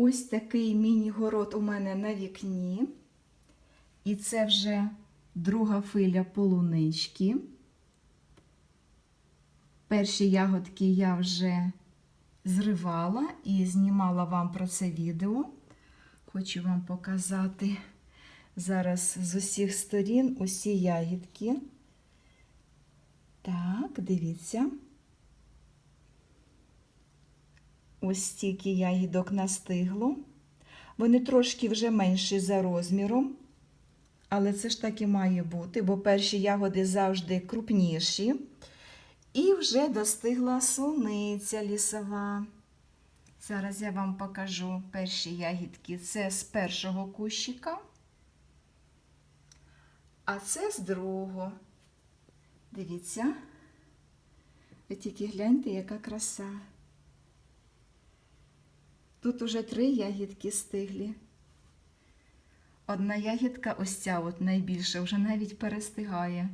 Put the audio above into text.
Ось такий міні-город у мене на вікні. І це вже друга филя полунички. Перші ягодки я вже зривала і знімала вам про це відео. Хочу вам показати зараз з усіх сторін усі ягідки. Так, дивіться. Ось стільки ягідок настигло. Вони трошки вже менші за розміром, але це ж так і має бути, бо перші ягоди завжди крупніші. І вже достигла суниця лісова. Зараз я вам покажу перші ягідки. Це з першого кущика, а це з другого. Дивіться, ви тільки гляньте, яка краса. Тут уже три ягідки стиглі. Одна ягідка, ось ця от найбільша, вже навіть перестигає.